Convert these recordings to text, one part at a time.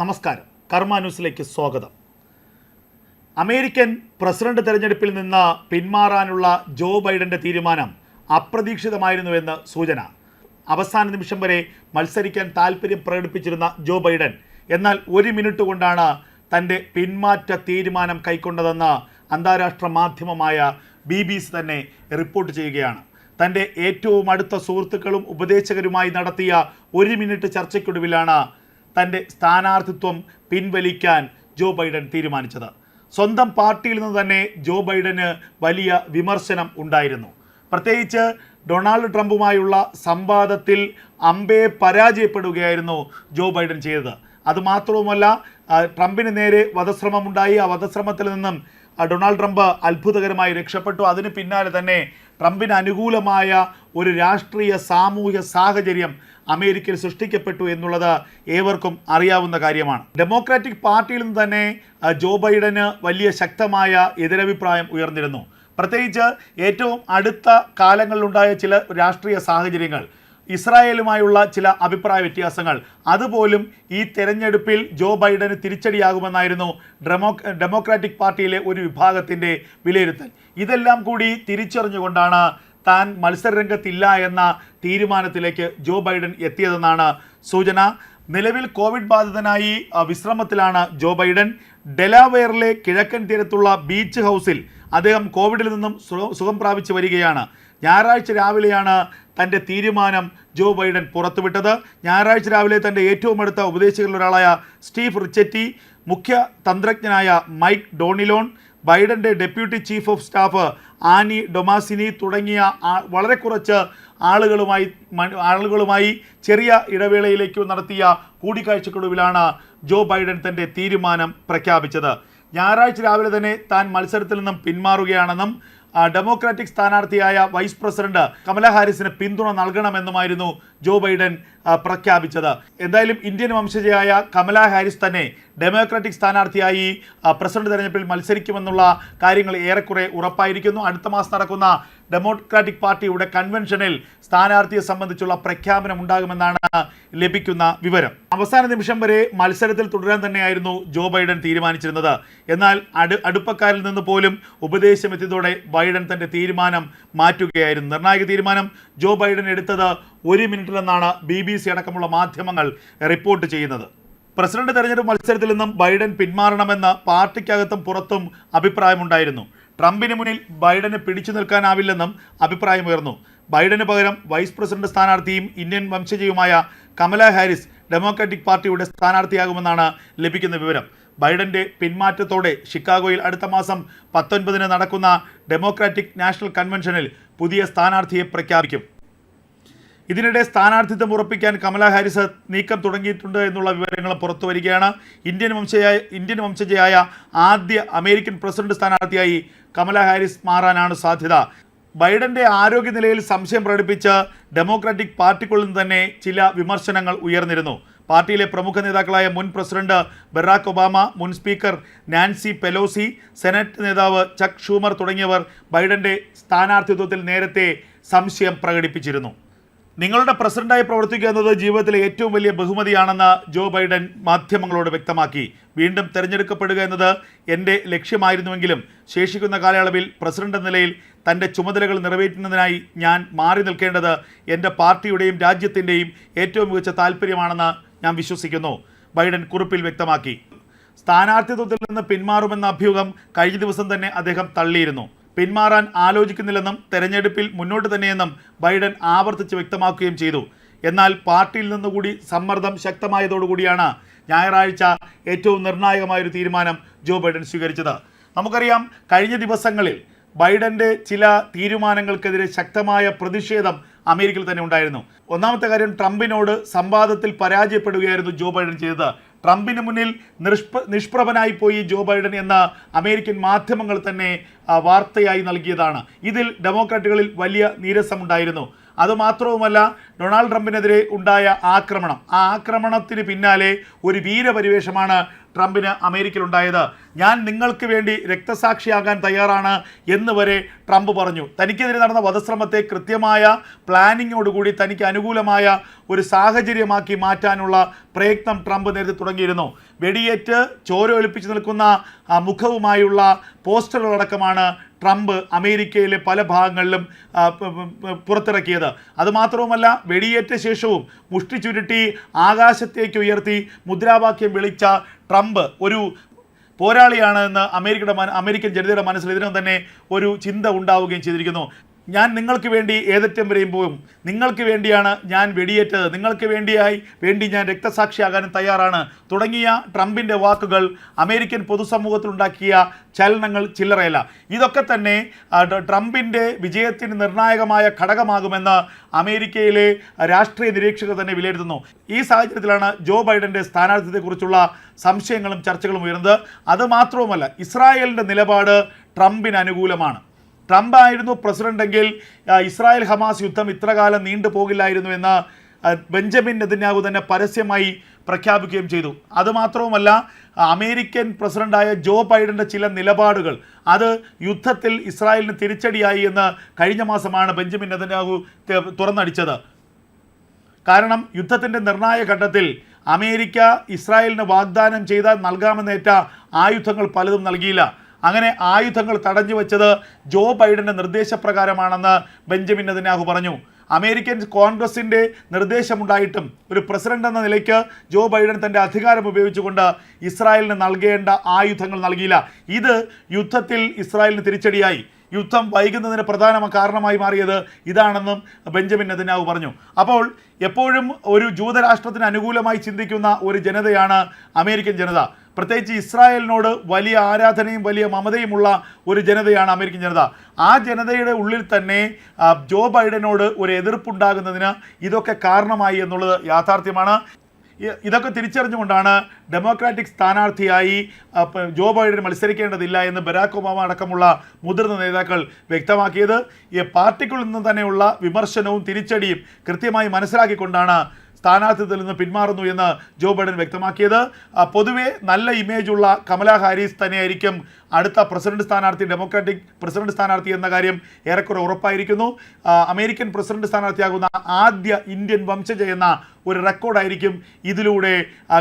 നമസ്കാരം. കർമ്മ ന്യൂസിലേക്ക് സ്വാഗതം. അമേരിക്കൻ പ്രസിഡന്റ് തെരഞ്ഞെടുപ്പിൽ നിന്ന് പിന്മാറാനുള്ള ജോ ബൈഡന്റെ തീരുമാനം അപ്രതീക്ഷിതമായിരുന്നുവെന്ന് സൂചന. അവസാന നിമിഷം വരെ മത്സരിക്കാൻ താല്പര്യം പ്രകടിപ്പിച്ചിരുന്ന ജോ ബൈഡൻ എന്നാൽ ഒരു മിനിറ്റ് കൊണ്ടാണ് തന്റെ പിന്മാറ്റ തീരുമാനം കൈക്കൊണ്ടതെന്ന് അന്താരാഷ്ട്ര മാധ്യമമായ ബി ബി സി തന്നെ റിപ്പോർട്ട് ചെയ്യുകയാണ്. തന്റെ ഏറ്റവും അടുത്ത സുഹൃത്തുക്കളും ഉപദേശകരുമായി നടത്തിയ ഒരു മിനിറ്റ് ചർച്ചയ്ക്കൊടുവിലാണ് തന്റെ സ്ഥാനാർത്ഥിത്വം പിൻവലിക്കാൻ ജോ ബൈഡൻ തീരുമാനിച്ചത്. സ്വന്തം പാർട്ടിയിൽ നിന്ന് തന്നെ ജോ ബൈഡന് വലിയ വിമർശനം ഉണ്ടായിരുന്നു. പ്രത്യേകിച്ച് ഡൊണാൾഡ് ട്രംപുമായുള്ള സംവാദത്തിൽ അമ്പയെ പരാജയപ്പെടുകയായിരുന്നു ജോ ബൈഡൻ ചെയ്തത്. അതുമാത്രവുമല്ല ട്രംപിന് നേരെ വധശ്രമമുണ്ടായി. ആ വധശ്രമത്തിൽ നിന്നും ഡൊണാൾഡ് ട്രംപ് അത്ഭുതകരമായി രക്ഷപ്പെട്ടു. അതിന് പിന്നാലെ തന്നെ ട്രംപിന് അനുകൂലമായ ഒരു രാഷ്ട്രീയ സാമൂഹ്യ സാഹചര്യം അമേരിക്കയിൽ സൃഷ്ടിക്കപ്പെട്ടു എന്നുള്ളത് ഏവർക്കും അറിയാവുന്ന കാര്യമാണ്. ഡെമോക്രാറ്റിക് പാർട്ടിയിൽ നിന്ന് തന്നെ ജോ ബൈഡന് വലിയ ശക്തമായ എതിരഭിപ്രായം ഉയർന്നിരുന്നു. പ്രത്യേകിച്ച് ഏറ്റവും അടുത്ത കാലങ്ങളിലുണ്ടായ ചില രാഷ്ട്രീയ സാഹചര്യങ്ങൾ ഇസ്രായേലുമായുള്ള ചില അഭിപ്രായ വ്യത്യാസങ്ങൾ അതുപോലും ഈ തെരഞ്ഞെടുപ്പിൽ ജോ ബൈഡന് തിരിച്ചടിയാകുമെന്നായിരുന്നു ഡെമോ ഡെമോക്രാറ്റിക് പാർട്ടിയിലെ ഒരു വിഭാഗത്തിന്റെ വിലയിരുത്തൽ. ഇതെല്ലാം കൂടി തിരിച്ചറിഞ്ഞുകൊണ്ടാണ് താൻ മത്സരരംഗത്തില്ല എന്ന തീരുമാനത്തിലേക്ക് ജോ ബൈഡൻ എത്തിയതെന്നാണ് സൂചന. നിലവിൽ കോവിഡ് ബാധിതനായി വിശ്രമത്തിലാണ് ജോ ബൈഡൻ. ഡെലാവെയറിലെ കിഴക്കൻ തീരത്തുള്ള ബീച്ച് ഹൗസിൽ അദ്ദേഹം കോവിഡിൽ നിന്നും സുഖ- പ്രാപിച്ചു വരികയാണ്. ഞായറാഴ്ച രാവിലെയാണ് തന്റെ തീരുമാനം ജോ ബൈഡൻ പുറത്തുവിട്ടത്. ഞായറാഴ്ച രാവിലെ തന്റെ ഏറ്റവും അടുത്ത ഉപദേശകരിൽ ഒരാളായ സ്റ്റീവ് റിച്ചറ്റി മുഖ്യ തന്ത്രജ്ഞനായ Mike Donilon ബൈഡന്റെ deputy chief of staff Annie Tomasini തുടങ്ങിയ വളരെ കുറച്ച് ആളുകളുമായി ആളുകളുമായി ചെറിയ ഇടവേളയിലേക്ക് നടത്തിയ കൂടിക്കാഴ്ചക്കൊടുവിലാണ് ജോ ബൈഡൻ തന്റെ തീരുമാനം പ്രഖ്യാപിച്ചത്. ഞായറാഴ്ച രാവിലെ തന്നെ താൻ മത്സരത്തിൽ നിന്നും പിന്മാറുകയാണെന്നും ഡെമോക്രാറ്റിക് സ്ഥാനാർത്ഥിയായ വൈസ് പ്രസിഡന്റ് കമല ഹാരിസിന് പിന്തുണ നൽകണമെന്നുമായിരുന്നു ജോ ബൈഡൻ പ്രഖ്യാപിച്ചത്. എന്തായാലും ഇന്ത്യൻ വംശജയായ കമല ഹാരിസ് തന്നെ ഡെമോക്രാറ്റിക് സ്ഥാനാർത്ഥിയായി പ്രസിഡന്റ് തെരഞ്ഞെടുപ്പിൽ മത്സരിക്കുമെന്നുള്ള കാര്യങ്ങൾ ഏറെക്കുറെ ഉറപ്പായിരിക്കുന്നു. അടുത്ത മാസം നടക്കുന്ന ഡെമോക്രാറ്റിക് പാർട്ടിയുടെ കൺവെൻഷനിൽ സ്ഥാനാർത്ഥിയെ സംബന്ധിച്ചുള്ള പ്രഖ്യാപനം ഉണ്ടാകുമെന്നാണ് ലഭിക്കുന്ന വിവരം. അവസാന നിമിഷം വരെ മത്സരത്തിൽ തുടരാൻ തന്നെയായിരുന്നു ജോ ബൈഡൻ തീരുമാനിച്ചിരുന്നത്. എന്നാൽ അടു അടുപ്പക്കാരിൽ നിന്ന് പോലും ഉപദേശമെത്തിയതോടെ ബൈഡൻ തന്റെ തീരുമാനം മാറ്റുകയായിരുന്നു. നിർണായക തീരുമാനം ജോ ബൈഡൻ എടുത്തത് ഒരു മിനിറ്റിലെന്നാണ് ബി ബി സി അടക്കമുള്ള മാധ്യമങ്ങൾ റിപ്പോർട്ട് ചെയ്യുന്നത്. പ്രസിഡന്റ് തെരഞ്ഞെടുപ്പ് മത്സരത്തിൽ നിന്നും ബൈഡൻ പിന്മാറണമെന്ന് പാർട്ടിക്കകത്തും പുറത്തും അഭിപ്രായമുണ്ടായിരുന്നു. ട്രംപിന് മുന്നിൽ ബൈഡന് പിടിച്ചു നിൽക്കാനാവില്ലെന്നും അഭിപ്രായമുയർന്നു ബൈഡന് പകരം വൈസ് പ്രസിഡന്റ് സ്ഥാനാർത്ഥിയും ഇന്ത്യൻ വംശജയുമായ കമല ഹാരിസ് ഡെമോക്രാറ്റിക് പാർട്ടിയുടെ സ്ഥാനാർത്ഥിയാകുമെന്നാണ് ലഭിക്കുന്ന വിവരം. ബൈഡന്റെ പിന്മാറ്റത്തോടെ ഷിക്കാഗോയിൽ അടുത്ത മാസം പത്തൊൻപതിന് നടക്കുന്ന ഡെമോക്രാറ്റിക് നാഷണൽ കൺവെൻഷനിൽ പുതിയ സ്ഥാനാർത്ഥിയെ പ്രഖ്യാപിക്കും. ഇതിനിടെ സ്ഥാനാർത്ഥിത്വം ഉറപ്പിക്കാൻ കമല ഹാരിസ് നീക്കം തുടങ്ങിയിട്ടുണ്ട് എന്നുള്ള വിവരങ്ങൾ പുറത്തു വരികയാണ്. ഇന്ത്യൻ വംശയായ ഇന്ത്യൻ വംശജയായ ആദ്യ അമേരിക്കൻ പ്രസിഡന്റ് സ്ഥാനാർത്ഥിയായി കമല ഹാരിസ് മാറാനാണ് സാധ്യത. ബൈഡന്റെ ആരോഗ്യനിലയിൽ സംശയം പ്രകടിപ്പിച്ച് ഡെമോക്രാറ്റിക് പാർട്ടിക്കുള്ളിൽ നിന്ന് തന്നെ ചില വിമർശനങ്ങൾ ഉയർന്നിരുന്നു. പാർട്ടിയിലെ പ്രമുഖ നേതാക്കളായ മുൻ പ്രസിഡന്റ് ബറാക് ഒബാമ മുൻ സ്പീക്കർ നാൻസി പെലോസി സെനറ്റ് നേതാവ് ചക് ഷൂമർ തുടങ്ങിയവർ ബൈഡന്റെ സ്ഥാനാർത്ഥിത്വത്തിൽ നേരത്തെ സംശയം പ്രകടിപ്പിച്ചിരുന്നു. നിങ്ങളുടെ പ്രസിഡന്റായി പ്രവർത്തിക്കുക എന്നത് ജീവിതത്തിലെ ഏറ്റവും വലിയ ബഹുമതിയാണെന്ന് ജോ ബൈഡൻ മാധ്യമങ്ങളോട് വ്യക്തമാക്കി. വീണ്ടും തെരഞ്ഞെടുക്കപ്പെടുക എന്നത് എന്റെ ലക്ഷ്യമായിരുന്നുവെങ്കിലും ശേഷിക്കുന്ന കാലയളവിൽ പ്രസിഡന്റ് എന്ന നിലയിൽ തന്റെ ചുമതലകൾ നിറവേറ്റുന്നതിനായി ഞാൻ മാറി നിൽക്കേണ്ടത് എന്റെ പാർട്ടിയുടെയും രാജ്യത്തിന്റെയും ഏറ്റവും മികച്ച താല്പര്യമാണെന്ന് ഞാൻ വിശ്വസിക്കുന്നു ബൈഡൻ കുറിപ്പിൽ വ്യക്തമാക്കി. സ്ഥാനാർത്ഥിത്വത്തിൽ നിന്ന് പിന്മാറുമെന്ന അഭ്യൂഹം കഴിഞ്ഞ ദിവസം തന്നെ അദ്ദേഹം തള്ളിയിരുന്നു. പിന്മാറാൻ ആലോചിക്കുന്നില്ലെന്നും തെരഞ്ഞെടുപ്പിൽ മുന്നോട്ട് തന്നെയെന്നും ബൈഡൻ ആവർത്തിച്ച് വ്യക്തമാക്കുകയും ചെയ്തു. എന്നാൽ പാർട്ടിയിൽ നിന്നുകൂടി സമ്മർദ്ദം ശക്തമായതോടുകൂടിയാണ് ഞായറാഴ്ച ഏറ്റവും നിർണായകമായൊരു തീരുമാനം ജോ ബൈഡൻ സ്വീകരിച്ചത്. നമുക്കറിയാം കഴിഞ്ഞ ദിവസങ്ങളിൽ ബൈഡന്റെ ചില തീരുമാനങ്ങൾക്കെതിരെ ശക്തമായ പ്രതിഷേധം അമേരിക്കയിൽ തന്നെ ഉണ്ടായിരുന്നു. ഒന്നാമത്തെ കാര്യം ട്രംപിനോട് സംവാദത്തിൽ പരാജയപ്പെടുകയായിരുന്നു ജോ ബൈഡൻ ചെയ്തത്. ട്രംപിന് മുന്നിൽ നിഷ്പ നിഷ്പ്രഭനായി പോയി ജോ ബൈഡൻ എന്ന അമേരിക്കൻ മാധ്യമങ്ങൾ തന്നെ വാർത്തയായി നൽകിയതാണ്. ഇതിൽ ഡെമോക്രാറ്റുകളിൽ വലിയ നീരസമുണ്ടായിരുന്നു. അതുമാത്രവുമല്ല ഡൊണാൾഡ് ട്രംപിനെതിരെ ഉണ്ടായ ആക്രമണം. ആ ആക്രമണത്തിന് പിന്നാലെ ഒരു വീരപരിവേഷമാണ് ട്രംപിന് അമേരിക്കയിലുണ്ടായത്. ഞാൻ നിങ്ങൾക്ക് വേണ്ടി രക്തസാക്ഷിയാകാൻ തയ്യാറാണ് എന്ന് വരെ ട്രംപ് പറഞ്ഞു. തനിക്കെതിരെ നടന്ന വധശ്രമത്തെ കൃത്യമായ പ്ലാനിങ്ങോടുകൂടി തനിക്ക് അനുകൂലമായ ഒരു സാഹചര്യമാക്കി മാറ്റാനുള്ള പ്രയത്നം ട്രംപ് നേരത്തെ തുടങ്ങിയിരുന്നു. വെടിയേറ്റ് ചോര ഒലിപ്പിച്ച് നിൽക്കുന്ന മുഖവുമായുള്ള പോസ്റ്ററുകളടക്കമാണ് ട്രംപ് അമേരിക്കയിലെ പല ഭാഗങ്ങളിലും പുറത്തിറക്കിയത്. അതുമാത്രവുമല്ല വെടിയേറ്റ ശേഷവും മുഷ്ടി ചുരുട്ടി ആകാശത്തേക്ക് ഉയർത്തി മുദ്രാവാക്യം വിളിച്ച ട്രംപ് ഒരു പോരാളിയാണ് എന്ന് അമേരിക്കയുടെ അമേരിക്കൻ ജനതയുടെ മനസ്സിൽ ഇതിനകം തന്നെ ഒരു ചിന്ത ഉണ്ടാവുകയും ചെയ്തിരിക്കുന്നു. ഞാൻ നിങ്ങൾക്ക് വേണ്ടി ഏതറ്റം വരെയും പോകും. നിങ്ങൾക്ക് വേണ്ടിയാണ് ഞാൻ വെടിയേറ്റത്. നിങ്ങൾക്ക് വേണ്ടിയായി വേണ്ടി ഞാൻ രക്തസാക്ഷിയാകാനും തയ്യാറാണ്. തുടങ്ങിയ ട്രംപിന്റെ വാക്കുകൾ അമേരിക്കൻ പൊതുസമൂഹത്തിലുണ്ടാക്കിയ ചലനങ്ങൾ ചില്ലറയല്ല. ഇതൊക്കെ തന്നെ ട്രംപിന്റെ വിജയത്തിന് നിർണായകമായ ഘടകമാകുമെന്ന് അമേരിക്കയിലെ രാഷ്ട്രീയ നിരീക്ഷകർ തന്നെ വിലയിരുത്തുന്നു. ഈ സാഹചര്യത്തിലാണ് ജോ ബൈഡന്റെ സ്ഥാനാർത്ഥിത്വത്തെക്കുറിച്ചുള്ള സംശയങ്ങളും ചർച്ചകളും ഉയർന്നത് അതുമാത്രവുമല്ല ഇസ്രായേലിന്റെ നിലപാട് ട്രംപിന് അനുകൂലമാണ്. ട്രംപ് ആയിരുന്നു പ്രസിഡന്റെങ്കിൽ ഇസ്രായേൽ ഹമാസ് യുദ്ധം ഇത്രകാലം നീണ്ടുപോകില്ലായിരുന്നു എന്ന് ബെഞ്ചമിൻ നെതന്യാഹു തന്നെ പരസ്യമായി പ്രഖ്യാപിക്കുകയും ചെയ്തു. അതുമാത്രവുമല്ല അമേരിക്കൻ പ്രസിഡന്റായ ജോ ബൈഡന്റെ ചില നിലപാടുകൾ. അത് യുദ്ധത്തിൽ ഇസ്രായേലിന് തിരിച്ചടിയായി എന്ന് കഴിഞ്ഞ മാസമാണ് ബെഞ്ചമിൻ നെതന്യാഹു തുറന്നടിച്ചത്. കാരണം യുദ്ധത്തിന്റെ നിർണായക ഘട്ടത്തിൽ അമേരിക്ക ഇസ്രായേലിന് വാഗ്ദാനം ചെയ്താൽ നൽകാമെന്നേറ്റ ആയുധങ്ങൾ പലതും നൽകിയില്ല. അങ്ങനെ ആയുധങ്ങൾ തടഞ്ഞു വെച്ചത് ജോ ബൈഡന്റെ നിർദ്ദേശപ്രകാരമാണെന്ന് ബെഞ്ചമിൻ നെതന്യാഹു പറഞ്ഞു. അമേരിക്കൻ കോൺഗ്രസിന്റെ നിർദ്ദേശമുണ്ടായിട്ടും ഒരു പ്രസിഡന്റ് എന്ന നിലയ്ക്ക് ജോ ബൈഡൻ തന്റെ അധികാരം ഉപയോഗിച്ചുകൊണ്ട് ഇസ്രായേലിന് നൽകേണ്ട ആയുധങ്ങൾ നൽകിയില്ല. ഇത് യുദ്ധത്തിൽ ഇസ്രായേലിന് തിരിച്ചടിയായി. യുദ്ധം വൈകുന്നതിന് പ്രധാന കാരണമായി മാറിയത് ഇതാണെന്നും ബെഞ്ചമിൻ നെതന്യാഹു പറഞ്ഞു. അപ്പോൾ എപ്പോഴും ഒരു ജൂതരാഷ്ട്രത്തിന് അനുകൂലമായി ചിന്തിക്കുന്ന ഒരു ജനതയാണ് അമേരിക്കൻ ജനത. പ്രത്യേകിച്ച് ഇസ്രായേലിനോട് വലിയ ആരാധനയും വലിയ മമതയുമുള്ള ഒരു ജനതയാണ് അമേരിക്കൻ ജനത. ആ ജനതയുടെ ഉള്ളിൽ തന്നെ ജോ ബൈഡനോട് ഒരു എതിർപ്പുണ്ടാകുന്നതിന് ഇതൊക്കെ കാരണമായി എന്നുള്ളത് യാഥാർത്ഥ്യമാണ്. ഇതൊക്കെ തിരിച്ചറിഞ്ഞുകൊണ്ടാണ് ഡെമോക്രാറ്റിക് സ്ഥാനാർത്ഥിയായി ജോ ബൈഡൻ മത്സരിക്കേണ്ടതില്ല എന്ന് ബരാക് ഒബാമ അടക്കമുള്ള മുതിർന്ന നേതാക്കൾ വ്യക്തമാക്കിയത്. ഈ പാർട്ടിക്കുള്ളിൽ നിന്ന് തന്നെയുള്ള വിമർശനവും തിരിച്ചടിയും കൃത്യമായി മനസ്സിലാക്കിക്കൊണ്ടാണ് സ്ഥാനാർത്ഥിത്വത്തിൽ നിന്ന് പിന്മാറുന്നു എന്ന് ജോ ബൈഡൻ വ്യക്തമാക്കിയത്. പൊതുവേ നല്ല ഇമേജുള്ള കമല ഹാരിസ് തന്നെയായിരിക്കും അടുത്ത പ്രസിഡന്റ് സ്ഥാനാർത്ഥി ഡെമോക്രാറ്റിക് പ്രസിഡന്റ് സ്ഥാനാർത്ഥി എന്ന കാര്യം ഏറെക്കുറെ ഉറപ്പായിരിക്കുന്നു. അമേരിക്കൻ പ്രസിഡന്റ് സ്ഥാനാർത്ഥിയാകുന്ന ആദ്യ ഇന്ത്യൻ വംശജ എന്ന ഒരു റെക്കോർഡായിരിക്കും ഇതിലൂടെ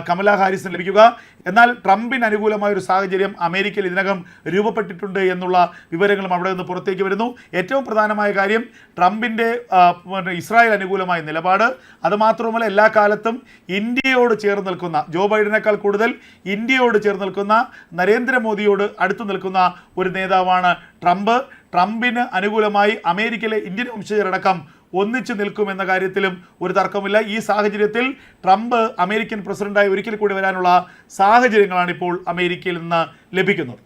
കമല ഹാരിസിന് ലഭിക്കുക. എന്നാൽ ട്രംപിന് അനുകൂലമായ ഒരു സാഹചര്യം അമേരിക്കയിൽ ഇതിനകം രൂപപ്പെട്ടിട്ടുണ്ട് എന്നുള്ള വിവരങ്ങളും അവിടെ നിന്ന് പുറത്തേക്ക് വരുന്നു. ഏറ്റവും പ്രധാനമായ കാര്യം ട്രംപിന്റെ ഇസ്രായേൽ അനുകൂലമായ നിലപാട്. അതുമാത്രമല്ല എല്ലാ കാലത്തും ഇന്ത്യയോട് ചേർന്ന് നിൽക്കുന്ന ജോ ബൈഡനേക്കാൾ കൂടുതൽ ഇന്ത്യയോട് ചേർന്ന് നിൽക്കുന്ന നരേന്ദ്രമോദിയോട് അടുത്ത് നിൽക്കുന്ന ഒരു നേതാവാണ് ട്രംപ്. ട്രംപിന് അനുകൂലമായി അമേരിക്കയിലെ ഇന്ത്യൻ വംശജരടക്കം ഒന്നിച്ചു നിൽക്കുമെന്ന കാര്യത്തിലും ഒരു തർക്കമില്ല. ഈ സാഹചര്യത്തിൽ ട്രംപ് അമേരിക്കൻ പ്രസിഡന്റായി ഒരിക്കൽ കൂടി വരാനുള്ള സാഹചര്യങ്ങളാണ് ഇപ്പോൾ അമേരിക്കയിൽ നിന്ന് ലഭിക്കുന്നത്.